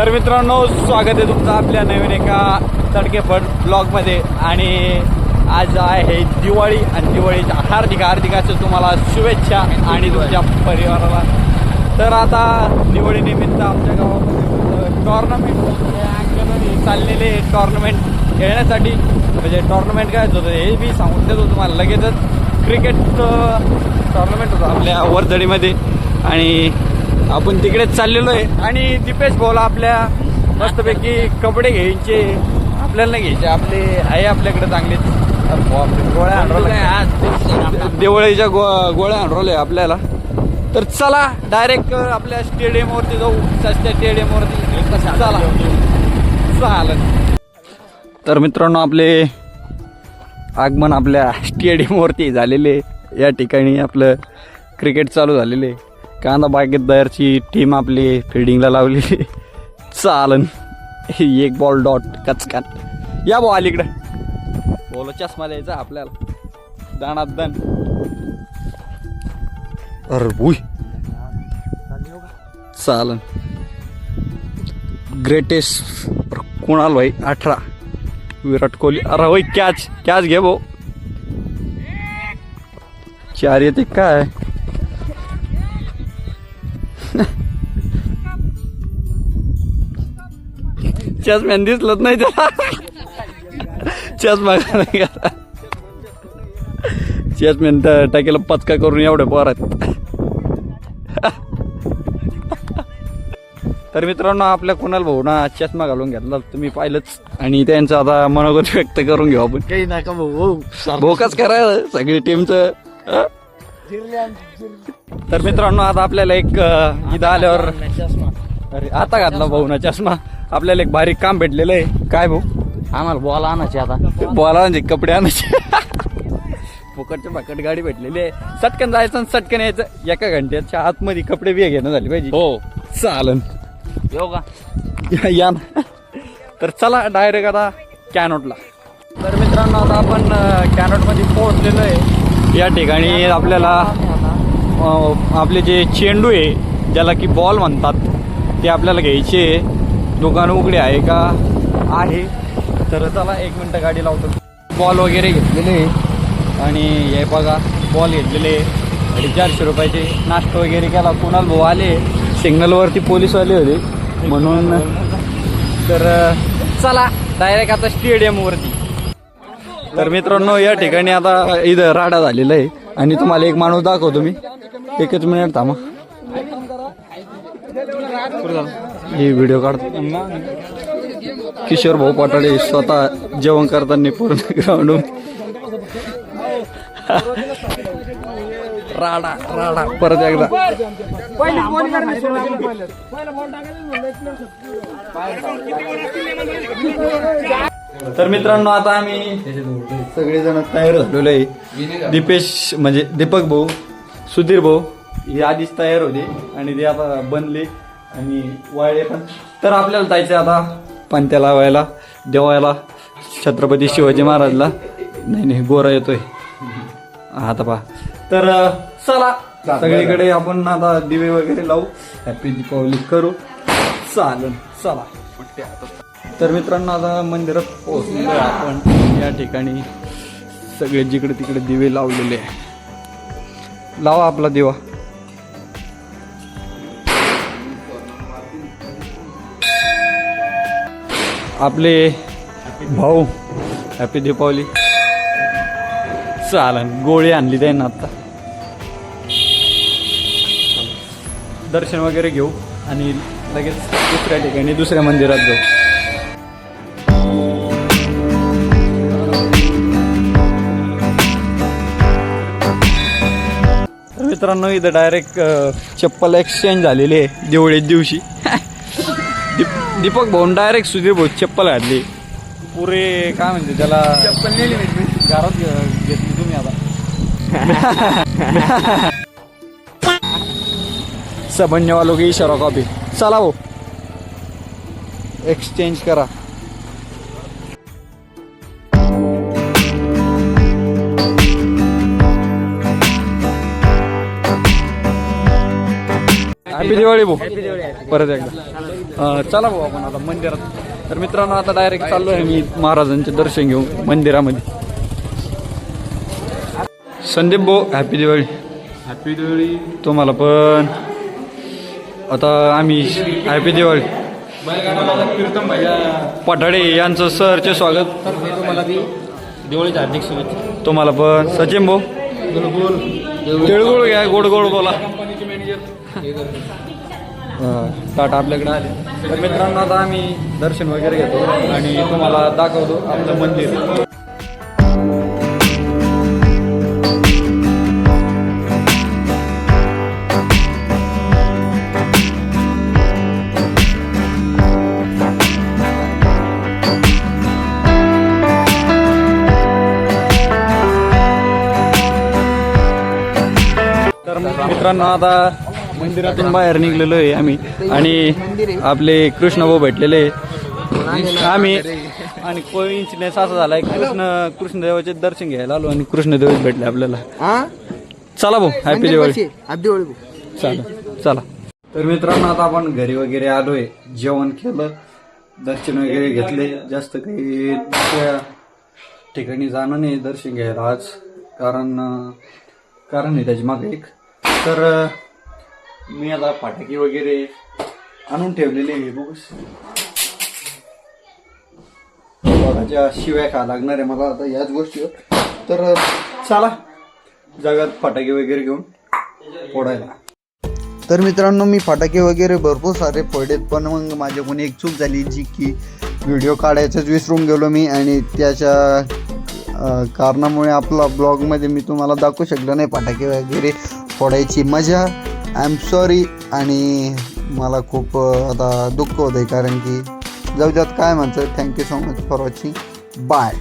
तर मित्रांनो स्वागत आहे तुमचं आपल्या नवीन एका तडकेफड ब्लॉगमध्ये. आणि आज आहे दिवाळी आणि दिवाळीच्या हार्दिक हार्दिकाचं तुम्हाला शुभेच्छा आणि तुमच्या परिवाराला. तर आता दिवाळीनिमित्त आमच्या गावामध्ये टॉर्नामेंट चाललेले टॉर्नामेंट खेळण्यासाठी. म्हणजे टॉर्नामेंट काय होतं हे मी सांगून देतो तुम्हाला लगेचच. क्रिकेट टॉर्नामेंट होतं आपल्या वर्दळीमध्ये. आणि आपण तिकडेच चाललेलो आहे आणि दीपेश भाऊला आपल्या मस्तपैकी कपडे घ्यायचे आपल्याला नाही घ्यायचे. आपले आहे आपल्याकडे चांगलेच बापरे, गोळ्या दिवाळीच्या गो गोळ्या आणले आपल्याला. तर चला डायरेक्ट आपल्या स्टेडियमवरती जाऊ. शासकीय स्टेडियमवरती चला. चालेल. तर मित्रांनो आपले आगमन आपल्या स्टेडियमवरती झालेले. या ठिकाणी आपलं क्रिकेट चालू झालेले. कांदा बागेतदारची टीम आपली फिल्डिंगला लावलेली चालन. एक बॉल डॉट कचकान या बॉ अलीकडं. बोलो चष्मा द्यायचा आपल्याला. दाणात दण. अरे बुई. चालन. ग्रेटेस्ट कुणाल भाई अठरा. विराट कोहली. अरे होय कॅच कॅच घे भाऊ चार येते काय? चष्म्यान दिसलत नाही त्याला. चष्मा चष्म्यान टाकेला पचका करून एवढे पोरात. तर मित्रांनो आपल्या कुणाल भाऊ ना चष्मा घालून घेतला. तुम्ही पाहिलंच. आणि त्यांचं आता मनोगत व्यक्त करून घेऊ आपण. काही नका भाऊ? भोकाच करायचं? सगळी टीमचं? तर मित्रांनो आता आपल्याला एक इथं आल्यावर अरे आता घातला भाऊ ना चष्मा. आपल्याला एक बारीक काम भेटलेलं आहे. काय भाऊ? आम्हाला बॉल आणायचे आता. बोला म्हणजे कपडे आणायचे. फुकटच्या फकट गाडी भेटलेली आहे. सटकन जायचं आणि सटकन यायचं. एका घंट्याच्या आतमध्ये कपडे बी घेणं झाले पाहिजे. हो. चालन. येऊ का? या- ना. तर चला डायरेक्ट आता कॅनोटला तर मित्रांनो आता आपण कॅनोटमध्ये पोहोचलेलो आहे. या ठिकाणी आपल्याला आपले जे चेंडू आहे ज्याला की बॉल म्हणतात ते आपल्याला घ्यायचे दुकान उघडे आहे का? आहे. तर चला एक मिनटं गाडी लावतो. बॉल वगैरे घेतलेले आहे. आणि हे बघा बॉल घेतलेले आहे. आणि चारशे रुपयाचे नाश्ता वगैरे केला. कुणाल भाऊ आले. सिग्नलवरती पोलीसवाले होते. म्हणून तर चला डायरेक्ट आता स्टेडियमवरती तर मित्रांनो या ठिकाणी आता इथं राडा झालेला आहे. आणि तुम्हाला एक माणूस दाखवतो मी. एकच मिनिट थांबा. हे व्हिडिओ काढतो किशोर भाऊ पाटाळे स्वतः जेवण करताना पूर्ण ग्राउंड राडा राडा परत एकदा. तर मित्रांनो आता आम्ही सगळेजण तयार झालेलो आहे. दीपेश म्हणजे दीपक भाऊ सुधीर भाऊ हे आधीच तयार होते आणि ते आता बनले. आणि वाळले पण. तर आपल्याला जायचं आता पंत्या लावायला देवायला छत्रपती शिवाजी महाराजला. नाही नाही गोरा येतोय. आता पहा. तर चला. सगळीकडे आपण आता दिवे वगैरे लावू. हॅपी दीपावली करू. चालन चला. तर मित्रांनो आता मंदिरात पोहोचलेलो आहे आपण. या ठिकाणी सगळे जिकडे तिकडे दिवे लावलेले आहे लावा आपला दिवा. आपले भाऊ हॅपी दीपावली चालन गोळी आणली त्यांना आत्ता दर्शन वगैरे घेऊ आणि लगेच दुसऱ्या ठिकाणी दुसऱ्या मंदिरात जाऊ. मित्रांनो इथं डायरेक्ट चप्पल एक्सचेंज झालेली आहे दिवाळीच्या दिवशी. दीप- दीपक भाऊन डायरेक्ट सुधीर भाऊ चप्पल घातली पुरे काय म्हणते त्याला? चप्पल नेली घरात घे- घेतली तुम्ही आता. सबन्य वालों की इशारा कॉपी चला भाऊ. एक्सचेंज करा. हॅपी दिवाळी भाऊ. परत एकदा. चला भाऊ आपण आता मंदिरात. तर मित्रांनो आता डायरेक्ट चाललो आहे मी महाराजांचे दर्शन घेऊ मंदिरामध्ये. संदीप भाऊ हॅपी दिवाळी हॅपी दिवाळी तुम्हाला पण. आता आम्ही हॅपी दिवाळी पठाडे यांचं सरचे स्वागत. तुम्हाला दिवाळीच्या हार्दिक शुभेच्छा. तुम्हाला पण. सचिन भाऊ. तिळगुळ घ्या गोड गोड बोला. ताट आपल्याकडे आले. तर मित्रांनो आता आम्ही दर्शन वगैरे घेतो आणि तुम्हाला दाखवतो आपलं मंदिर. तर मित्रांनो आता मंदिरातून बाहेर निघलेलो आहे आम्ही. आणि आपले कृष्णभाऊ भेटलेले आहे. आम्ही आणि कोइन्सिडेन्स असा झाला आहे. कृष्ण कृष्णदेवाचे दर्शन घ्यायला आलो आणि कृष्णदेवच भेटले आपल्याला. चला भाऊ हॅपी दिवाळी चला चला. तर मित्रांनो आता आपण घरी वगैरे आलोय. जेवण केलं दर्शन वगैरे घेतले. जास्त काही त्या ठिकाणी जाणं नाही दर्शन घ्यायला आज. कारण कारण आहे त्याची मागे एक. तर मी आता फटाके वगैरे आणून ठेवलेले आहे बघूस. बघाच्या शिवाय खा लागणार आहे मला आता याच गोष्टीवर. तर चला जगात फटाके वगैरे घेऊन फोडायला. तर मित्रांनो मी फटाके वगैरे भरपूर सारे फोडेत पण मग माझ्याकडून एक चूक झाली जी की व्हिडिओ काढायचंच विसरून गेलो मी आणि त्याच्या कारणामुळे आपला ब्लॉगमध्ये मी तुम्हाला दाखवू शकलो नाही फटाके वगैरे फोडायची मजा. आय एम सॉरी आणि मला खूप आता दुःख होतं आहे कारण की जाऊ द्यात काय म्हणतं thank you so much for watching bye